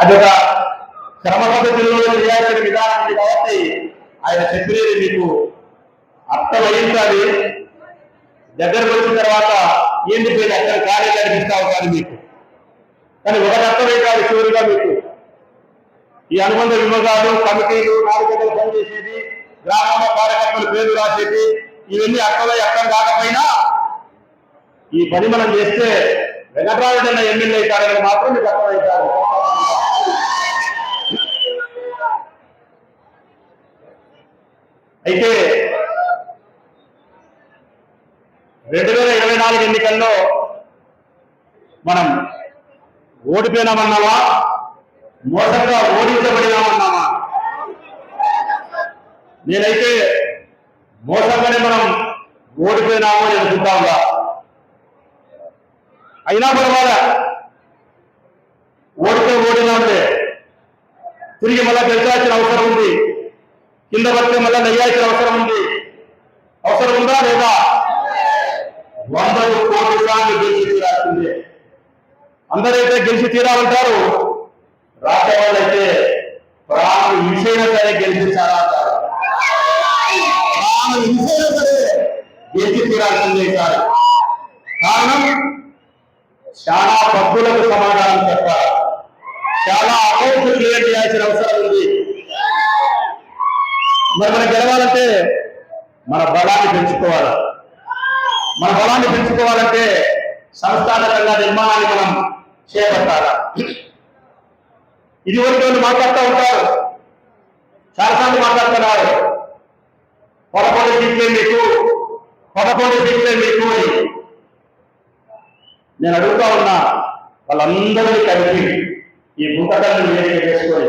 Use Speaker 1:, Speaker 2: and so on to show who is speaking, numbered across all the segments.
Speaker 1: అది ఒక క్రమ పద్ధతిలో చేయాల్సిన విధానం కాబట్టి ఆయన చెప్పినది మీకు అర్థమయించాలి దగ్గరకు వచ్చిన తర్వాత ఏంటి పేరు అక్కడ కార్యాలయానికి ఇస్తా ఉంటారు మీకు. కానీ ఒకటి అర్థమే కాదు చివరిగా మీకు. ఈ అనుబంధ విభాగాలు కమిటీలు నాలుగు పనిచేసేది గ్రామాల కార్యకర్తలు పేరు రాసేది ఇవన్నీ అర్థమై అర్థం కాకపోయినా ఈ పని మనం చేస్తే వెంకటరామరెడ్డి ఎమ్మెల్యే కార్యాలయం మాత్రం మీకు అర్థమవుతారు అయితే రెండు వేల ఇరవై నాలుగు ఎన్నికల్లో మనం ఓడిపోయినామన్నావా? మోసంగా ఓడించబడినామన్నావా? నేనైతే మోసంగానే మనం ఓడిపోయినామో అని ఉందా అయినా పర్వాలా. ఓడితే ఓడినా ఉంటే తిరిగి మళ్ళా గెలిచాల్సిన అవసరం ఉంది. కింద పడితే మళ్ళా నెయ్యాల్సిన అవసరం ఉంది. అవసరం ఉందా లేదా? వందలు కోటి సార్లు గెలిచి తీరాల్సిందే. అందరైతే గెలిచి తీరాలంటారు. రాసే వాళ్ళైతే ప్రాణం హింసైనా సరే గెలిపించాలా అంటారు ప్రాణం హింసైనా సరే గెలిచి తీరాల్సిందే సార్ కారణం చాలా పబ్బులకు సమాధానం చెప్పాలి. చాలా అకౌంట్ క్లియర్ చేయాల్సిన అవసరం ఉంది. మరి మనం గెలవాలంటే మన బలాన్ని పెంచుకోవాలి. మన బలాన్ని పెంచుకోవాలంటే సంస్థాగతంగా నిర్మాణాన్ని మనం చేపట్టాలా. ఇది వరకు వాళ్ళు మాట్లాడుతూ ఉంటారు. చాలాసార్లు మాట్లాడుతున్నారు. పదకొండు సీట్లే మీకు పదకొండు సీట్లే మీకు అని. నేను అడుగుతా ఉన్నా వాళ్ళందరినీ కలిపి ఈ గుంటకల్ని వేరే చేసుకొని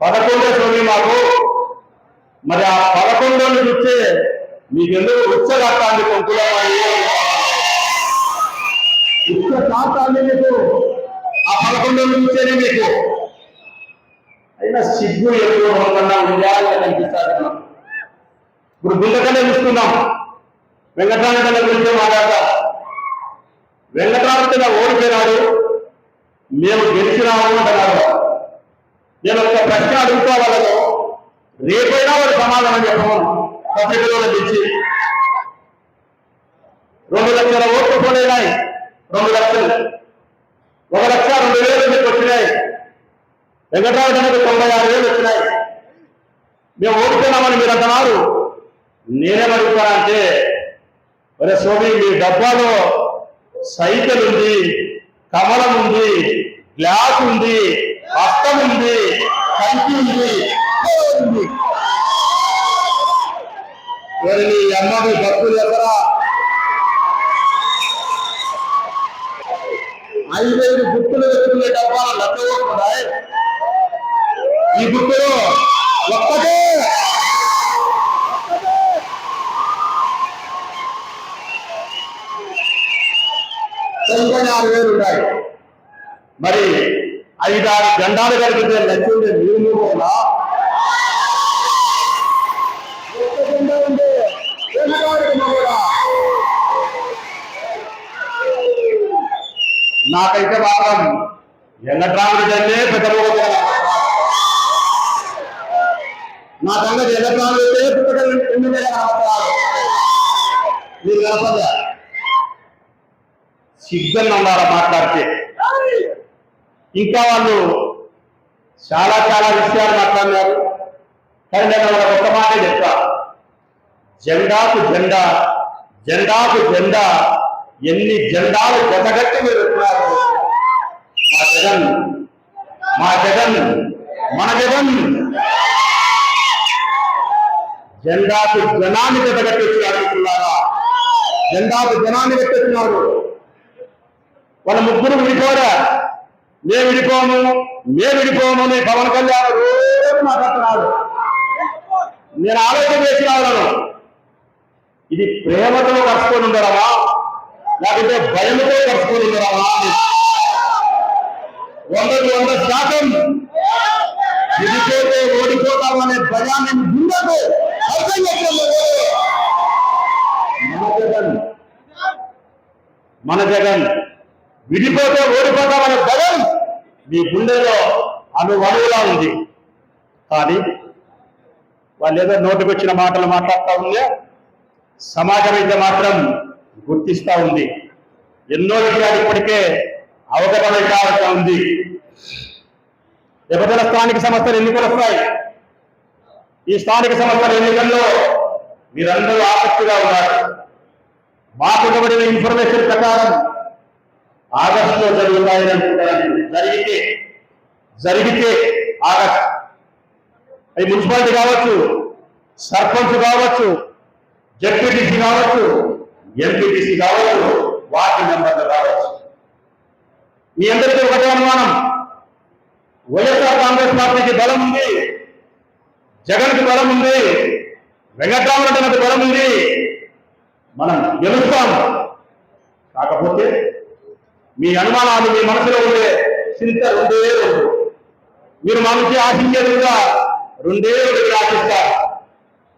Speaker 1: పదకొండే సోమి మాకు. మరి ఆ పదకొండోని చూస్తే మీకు ఎందుకు ఉచ్చగాటాన్ని కొంకులమ్మాయి ఉచ్చ కాటాన్ని మీకు ఆ పదకొండోని చూస్తేనే మీకు. అయినా సిగ్గు ఎక్కువ కన్నా ఉండాలని అనిపిస్తారు నాకు. ఇప్పుడు గుంటకల్లే చూసుకుందాం. వెంకటరామయ్య గురించి మాట్లాడతాం వెళ్ళటానికిగా ఓడిపోయినాడు. మేము గెలిచి అంటున్నారు. నేను ఒక ప్రశ్న అడుగుతా వాళ్ళను రేపైనా వాడు సమాధానం చెప్పమను. పత్రికలో తెచ్చి. రెండు లక్షల ఓట్లు పోలేనాయి. రెండు లక్షలు. ఒక లక్ష రెండు వేలు మీకు వచ్చినాయి. వెంకటరామయ్యకు తొంభై ఆరు వేలు వచ్చినాయి. మేము ఓడిపోయినామని మీరు అంటున్నారు. నేనేమడుగుతానంటే మరి స్వామి మీ డబ్బాలో సైకిల్ ఉంది కమలం ఉంది గ్లాస్ ఉంది హస్తం ఉంది కంచి ఉంది. ఫోన్ ఉంది మరి నీ అమ్మకి భక్తులు ఎక్కడా ఐదైదు గుర్తులు వెతుకునే డబ్బాలు లెక్కకుండా ఈ గుర్తులు ఒక్కటే తొంభై ఆరు వేలు ఉన్నాయి మరి ఐదారు జెండాలు కలిపితే లక్ష్యుండే నీళ్ళు కూడా నాకైతే మాత్రం ఎల్లట్రాముడి జల్లే పెద్దలు నా సంగతి ఎల్లట్రాముడు అయితే మీరు కలపదా సిగ్గన్ అన్నారా మాట్లాడితే? ఇంకా వాళ్ళు చాలా చాలా విషయాలు మాట్లాడినారు. కానీ నేను వాళ్ళకి ఒక మాట చెప్తా. జెండాకు జెండా జెండాకు జెండా ఎన్ని జెండాలు జతగట్టి మీరు మా జగన్ మా జగన్ మన జగన్. జెండాకు జనాన్ని జతగట్టి వచ్చి జెండాకు జనాన్ని పెట్టిస్తున్నారు వాళ్ళ ముగ్గురు విడిపోరా. మేము విడిపోము మేము విడిపోము నీ పవన్ కళ్యాణ్ రోజు మాట్లాడుతున్నాడు. నేను ఆలోచన చేసిన వాళ్ళను. ఇది ప్రేమతో కలుసుకొని ఉండరావా? లేకపోతే భయంతో కలుసుకొని ఉండరావా? అని. వందకు వంద శాతం విడిపోతే ఓడిపోతామనే భయాన్ని గుండెకు అర్థం చేసుకోలేదు మన జగన్. మన జగన్. విడిపోతే ఓడిపోతామనే భయం మీ గుండెలో అనువనువులా ఉంది. కానీ వాళ్ళు ఏదో నోటికొచ్చిన మాటలు మాట్లాడుతూ ఉందే సమాజం అయితే మాత్రం గుర్తిస్తూ ఉంది. ఎన్నో విషయాలు ఇప్పటికే అవగతమై కావటం ఉంది. విభజన స్థానిక సంస్థలు ఎన్నికలు వస్తాయి. ఈ స్థానిక సంస్థల ఎన్నికల్లో మీరందరూ ఆసక్తిగా ఉన్నారు. మాకు ఇవ్వబడిన ఇన్ఫర్మేషన్ ప్రకారం ఆగస్టులో జరుగుతాయని అనుకుంటాను జరిగితే జరిగితే ఆగస్ట్. అది మున్సిపాలిటీ కావచ్చు సర్పంచ్ కావచ్చు జడ్పీటీసీ కావచ్చు ఎంపీటీసీ కావచ్చు వార్డు మెంబర్లు కావచ్చు. మీ అందరికీ ఒకటే అనుమానం. వైఎస్ఆర్ కాంగ్రెస్ పార్టీకి బలం ఉంది జగన్కి బలం ఉంది వెంకటరామరెడ్డి బలం ఉంది. మనం గెలుస్తాం. కాకపోతే మీ అనుమానాలు మీ మనసులో ఉండే చింత రెండే రెండు. మీరు మా నుంచి ఆశించేదిగా రెండే రెండు ఆశిస్తారు.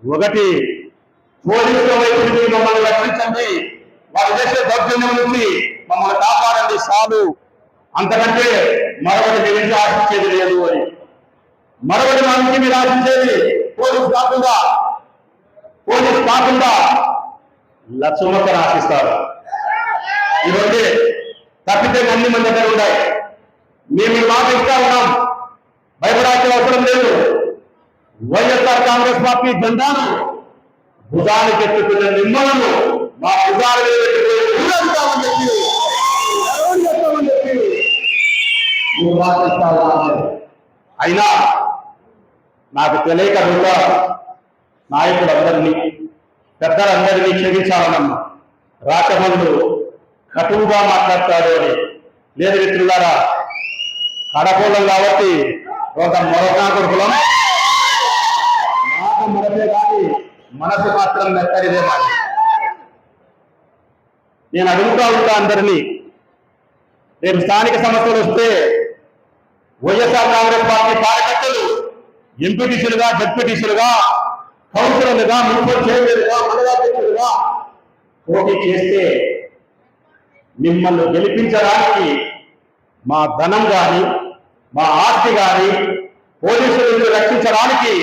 Speaker 1: ఒకటి పోలీసుల వైపు నుండి మమ్మల్ని రక్షించండి. వారు చేసే దౌర్జన్యం నుంచి మమ్మల్ని కాపాడండి చాలు. అంతకంటే మరొకటి మీ నుంచి ఆశించేది లేదు అని. మరొకటి మా నుంచి మీరు ఆశించేది పోలీసు కాకుండా పోలీసు కాకుండా లక్షమొక్కరు ఆశిస్తారు. ఇవన్నీ తప్పితే అన్ని మంది దగ్గర ఉన్నాయి మేము ఈ మాట ఇస్తా ఉన్నాం. భయపడాల్సిన అవసరం లేదు. వైఎస్ఆర్ కాంగ్రెస్ పార్టీ జెండాను భుజానికి ఎత్తుకున్న నిమ్మలను మా భుజాల మీద పెట్టుకుని చెప్పి. మాట ఇస్తా ఉన్నారు. అయినా నాకు తెలియక కూడా నాయకులందరినీ పెద్దలందరినీ క్షమించాలనమ్మా. రాకముందు కటువుగా మాట్లాడతాడు అని. లేదు మిత్రులారా కడపూలం కాబట్టి ఒక మరొక కొడుకులం. మాట మరపే కానీ మనసు మాత్రం మెత్తడిదే మాట నేను అడుగుతా ఉంటా అందరినీ రేపు స్థానిక సమస్యలు వస్తే వైఎస్ఆర్ కాంగ్రెస్ పార్టీ కార్యకర్తలు ఎంపీటీసీలుగా జడ్పీటీసీలుగా కౌన్సిలర్లుగా మున్సిపల్ చైర్మన్లుగా మండలాధ్యక్షులుగా పోటీ చేస్తే మిమ్మల్ని గెలిపించడానికి మా ధనం కానీ మా ఆస్తి కానీ పోలీసులను రక్షించడానికి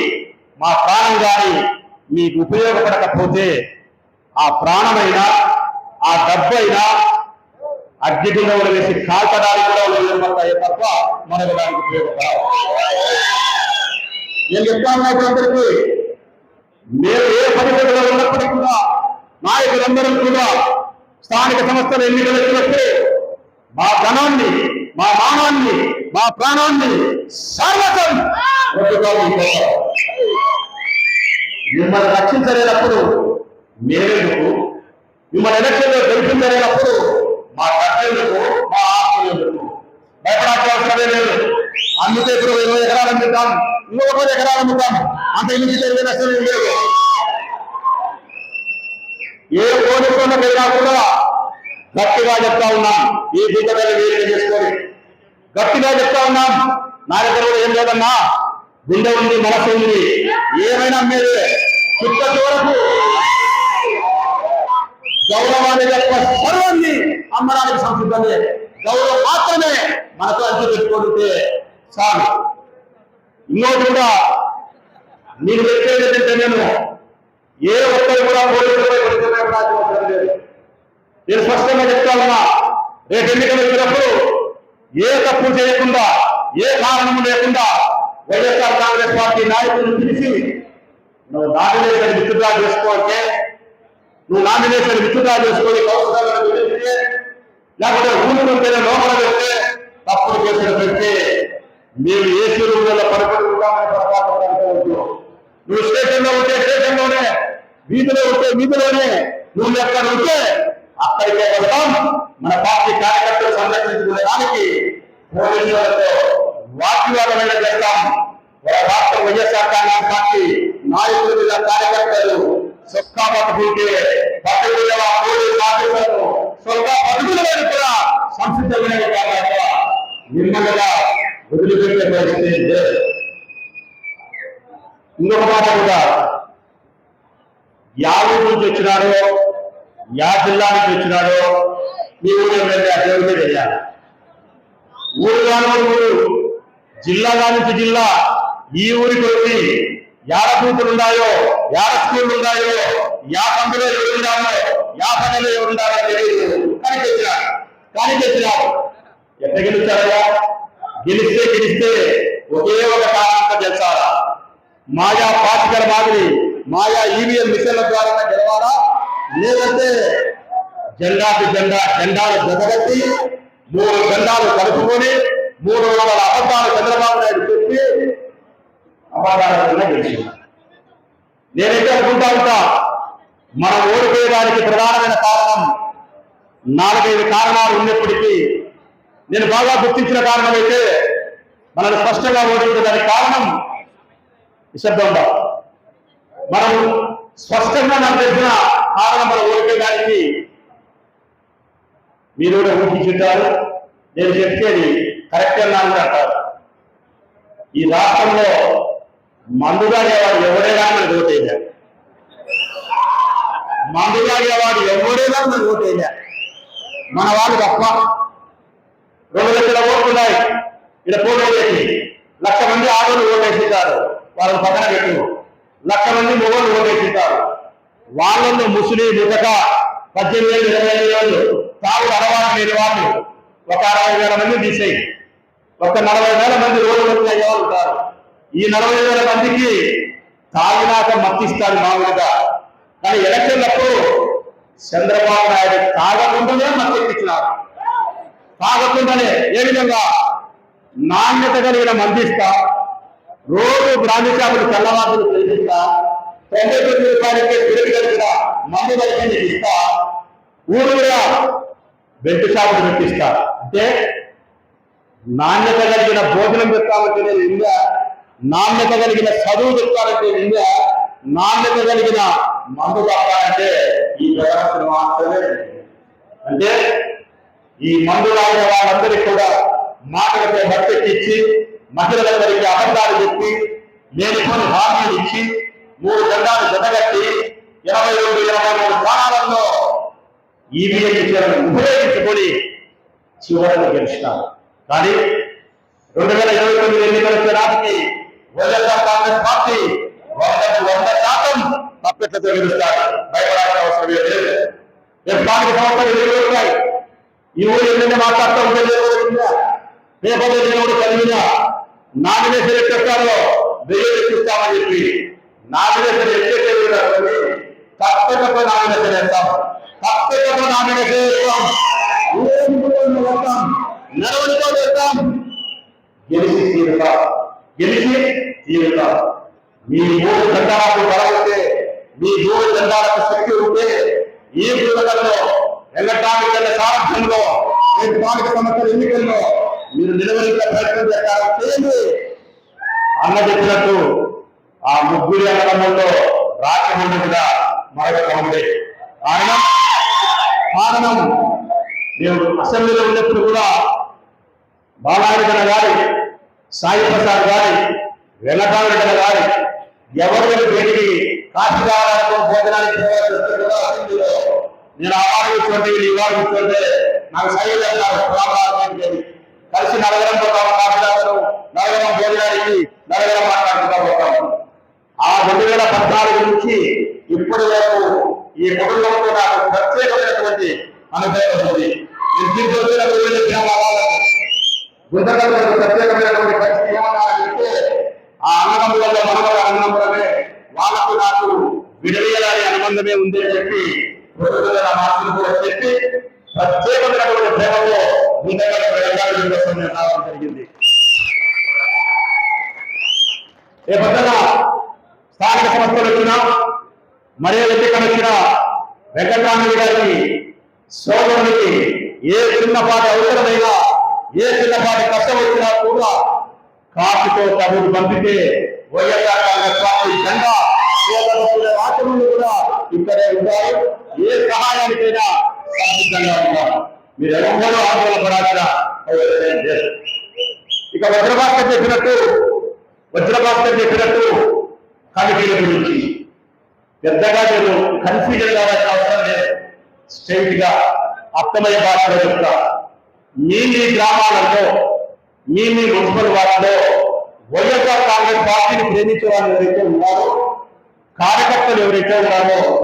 Speaker 1: మా ప్రాణం కానీ మీకు ఉపయోగపడకపోతే ఆ ప్రాణమైనా ఆ డబ్బైనా అగ్గిటిలో వేసి కాల్చడానికి కూడా ఉపయోగపడతాయి తప్ప మనకు దానికి ఉపయోగపడవు. నేను చెప్తా మేము ఏ పరిస్థితిలో ఉన్నప్పటికీ కూడా నాయకులందరూ కూడా స్థానిక సంస్థల ఎన్నికలకు వస్తే మా ధనాన్ని మా మానాన్ని మా ప్రాణాన్ని సర్వతం మిమ్మల్ని రక్షించలేనప్పుడు మేమెందుకు మిమ్మల్ని ఎలక్షన్లో గెలిపించలేనప్పుడు మా డబ్బెందుకు మా ఆస్తులు ఎందుకు భయపడాల్సిన లేదు. అందుకే ఇప్పుడు ఇరవై ఎకరాలు అమ్ముతాం ఇంకొక ఎకరాలు అమ్ముతాం. అంత ఇంటికి తెలియని నష్టం లేదు. ఏ పోలీసుల వెళ్ళినా కూడా గట్టిగా చెప్తా ఉన్నాం. ఈ బిడ్డలని వేరే చేసుకొని గట్టిగా చెప్తా ఉన్నాం. నా దగ్గర కూడా ఏం లేదన్నా? గుండె ఉంది మనసు ఉంది. ఏమైనా మీరు చుట్ట వరకు గౌరవాన్ని తప్ప సర్వాన్ని అమ్మడానికి సంసిద్ధమే. గౌరవం మాత్రమే మనతో అంచు పెట్టుకుంటే చాలు. ఇంకోటి కూడా నేను చెప్పేది ఏంటంటే నేను ఏ ఒక్కరు కూడా పోలీసులపై అవసరం లేదు. నేను స్పష్టంగా చెప్తా ఉన్నా రేపు ఎన్నికలు వచ్చినప్పుడు ఏ తప్పు చేయకుండా ఏ కారణం లేకుండా వైఎస్ఆర్ కాంగ్రెస్ పార్టీ నాయకులను పిలిచి నువ్వు నామినేషన్ విత్డ్రా చేసుకోవాలంటే నువ్వు నామినేషన్ విత్డ్రా చేసుకొని కౌన్సిలర్లను పిలిస్తే లేకపోతే ఊరు ఉంటేనే లోపల పెడితే తప్పుడు కేసులు పెడితే మేము ఏ రూమ్లలో పడుకుంటామని పొరపాటు నువ్వు స్టేషన్లో ఉంటే స్టేషన్లోనే వీధిలో ఉంటే వీధిలోనే నువ్వు ఎక్కడ ఉంటే అక్కడికే వెళ్తాం. మన పార్టీ కార్యకర్తలు సంరక్షించుకునే దానికి పోలీసులతో వాగ్వివాదమైన చేస్తాం. ఒక రాష్ట్ర వైఎస్ఆర్ కాంగ్రెస్ పార్టీ నాయకుల మీద కార్యకర్తలు సొక్కా పట్టుకుంటే పట్టుకునే పోలీసు ఆఫీసర్లు? సొక్కా పట్టుకునేది కూడా సంసిద్ధమైన కారణంగా నిర్మలగా వదిలిపెట్టే పరిస్థితి లేదు. ఇంకొక మాట కూడా యా ఊరు నుంచి వచ్చినాడో యా జిల్లా నుంచి వచ్చినాడో మీ ఊరు ఎమ్మెల్యే ఆ దేవుడికే తెలియాలి ఊరు కాని ఊరు జిల్లాగా నుంచి జిల్లా ఈ ఊరికి వచ్చి యాడ కూతులు ఉన్నాయో యాడ స్కూళ్ళు ఉన్నాయో యా పందులో ఎవరున్నారో యా పనులు ఎవరున్నారో తెలియదు కానీ తెచ్చినారు కానీ తెచ్చినారు ఎంత గెలిచారయ్యా? గెలిస్తే గెలిస్తే ఒకే ఒక కారణంతో గెలిచారా మాయా పాతికల మాదిరి మాయా ఈవీఎం మిషన్ల ద్వారా గెలవాలా? లేదంటే జెండాకి జెండా జెండాలు జగబెట్టి మూడు జెండాలు కలుపుకొని మూడు వందల అబద్ధాలు చంద్రబాబు నాయుడు చెప్పి అబద్ధాలు గెలిచింది. నేనైతే అనుకుంటా ఉంటా మనం ఓడిపోయడానికి ప్రధానమైన కారణం నాలుగైదు కారణాలు ఉన్నప్పటికీ నేను బాగా గుర్తించిన కారణం అయితే మనల్ని స్పష్టంగా ఓడిపోయేదానికి కారణం నిశ్శబ్దం మనం స్పష్టంగా నాకు తెలిసిన కారణం మనం ఓడిపోయడానికి మీరు కూడా ఊహించుంటారు. నేను చెప్పేది కరెక్ట్ అన్నాను అంటారు ఈ రాష్ట్రంలో మందుగాడేవాడు తాగేవాడు ఎవరైనా మనకు ఓటేయలే మందుగాడేవాడు తాగేవాడు ఎవరైనా మనకు ఓటేయలే మన వాళ్ళు తప్ప రెండు లక్షల ఓట్లు ఉన్నాయి. ఇక్కడ పోటీ లక్ష మంది ఆడోళ్ళు ఓటేసింటారు వాళ్ళని పక్కన పెట్టు. లక్ష మంది మొగలు ఓటేసింటారు వాళ్ళల్లో ముసలి ముతక పద్దెనిమిది వేలు ఇరవై ఐదు వేలు తాగు అలవాటు లేని వాళ్ళు ఒక అరవై వేల మంది తీసేయి. ఒక నలభై వేల మంది రోడ్డు వచ్చి ఉంటారు. ఈ నలభై వేల మందికి తాగినాక మత్తిస్తారు మామూలుగా. కానీ ఎలక్షన్లప్పుడు చంద్రబాబు నాయుడు తాగకుండానే మత్తెక్కించినారు. తాగకుండానే ఏ విధంగా నాణ్యత కలిగిన మందిస్తా రోజు బ్రాంతి చేపలు తెల్లవారులు తెలిపిస్తా తొంభై తొమ్మిది రూపాయలకే తిరిగి కలిగిన మందు వైద్యం ఇస్తా ఊరు కూడా బెల్ట్ షాపులు పెట్టిస్తా. అంటే నాణ్యత కలిగిన భోజనం పెట్టాలంటే నేను ఇందా నాణ్యత కలిగిన చదువు చెప్తానంటే ఇందా నాణ్యత కలిగిన మందు తాగాలంటే ఈ వ్యవస్థను మాత్రమే అంటే ఈ మందు రాగిన వాళ్ళందరికీ కూడా మాటలతో భర్తెక్కించి మహిళలందరికీ అబద్ధాలు చెప్పి లేనిపోని హామీలు ఇచ్చి మూడు దండాలు జతగట్టి ఇరవై రెండు ఇరవై మూడు స్థానాలలో ఈవీఎం విషయాలను ఉపయోగించుకొని చివరికి గెలిచినారు. కానీ రెండు వేల ఇరవై తొమ్మిది ఎన్నికల నాటికి వైఎస్ఆర్ కాంగ్రెస్ పార్టీ వందకు వంద శాతం తప్పెట్లతో గెలుస్తారు. భయపడాల్సిన అవసరం లేదు. రేపు స్థానిక సంస్థలు ఎన్నికలు ఉన్నాయి? ఈ ఊరు ఎన్ని మాట్లాడుతూ ఉంటే పేపర్లో నేను కూడా చదివిన నామినేషన్ ఎట్టేస్తారో వెయ్యి ఎక్కిస్తామని చెప్పి నామినేషన్ ఎట్టేటప్పుడు తప్పకుండా నామినేషన్ వేస్తాం. తప్పకుండా నామినేషన్ వేస్తాం. ఊరేగింపుతో వేస్తాం నడవడితో వేస్తాం. గెలిచి తీరుతాం. గెలిచి తీరుతాం. మీ మూడు దండాలకు బలవుతే మీ మూడు దండాలకు శక్తి ఉంటే ఈ పిల్లలలో ఎలక్ట్రానిక్ వెళ్ళే సారథ్యంలో ఈ సంస్థల ఎన్నికల్లో మీరు నిలవరించే ప్రకటన చేస్తారు. చేయండి అన్న చెప్పినట్టు ఆ ముగ్గురి అన్నదమ్ముల్లో రాజమండ్రి కూడా మరొక ఉంది కారణం? కారణం నేను అసెంబ్లీలో ఉన్నప్పుడు కూడా బాలారెడ్డి గారి సాయి ప్రసాద్ గారి వెంకటరామరెడ్డి గారి ఎవరు బయటికి కాశీగారాలతో భోజనానికి కూడా నేను ఆ వారు కూర్చోండి ఈ వారు నాకు సైడ్ అన్నారు కలిసి నలగరం పోతాం కాశీగారు నగరం భోజనానికి నలగరం మాట్లాడుకుంటా పోతాం ఆ రెండు వేల పద్నాలుగు నుంచి ఇప్పటి వరకు ఈ కుటుంబంతో నాకు ప్రత్యేకమైనటువంటి అనుభవం ఉంది. నేను ప్రత్యేకమైనటువంటి పరిస్థితి ఏమన్నారంటే ఆ అన్నదమ్ములలో మనవల అన్నదమ్ములమే వాళ్ళకు నాకు విడదీయాలని అనుబంధమే ఉంది అని చెప్పి ప్రొఫెసర్ మాటలు కూడా చెప్పి ప్రత్యేకమైనటువంటి ప్రేమలో గుంతకల్ ప్రజలు కోసం నేను రావడం జరిగింది రేపొద్దున స్థానిక సంస్థలు వచ్చినా మరే ఎన్నికలు వచ్చినా వెంకటరామయ్య గారికి సోదరునికి ఏ చిన్నపాటి అవసరమైనా ఏ చిన్నపాటి కష్టం వచ్చినా కూడా కాపుతో కబురు పంపితే వైఎస్ఆర్ కాంగ్రెస్ పార్టీ జెండా రాష్ట్రంలో కూడా ఇక్కడే ఉంటారు ఏ సహాయానికైనా సంసిద్ధంగా ఉంటారు. మీరు ఎవరో ఆందోళన పడాల్సిన అవసరం లేదు. ఇక వజ్రభాస్కర్ చెప్పినట్టు వజ్రభాస్కర్ చెప్పినట్టు కమిటీల గురించి పెద్దగా నేను కన్ఫ్యూజన్ కావాల్సిన అవసరం లేదు. స్ట్రైట్గా అర్థమయ్యే భాషలో చెప్తా. మీ మీ గ్రామాలలో మీ మీ మున్సిపల్ వార్డులో వైఎస్ఆర్ కాంగ్రెస్ పార్టీని ప్రేమించే వాళ్ళు ఎవరైతే ఉన్నారో కార్యకర్తలు ఎవరైతే ఉన్నారో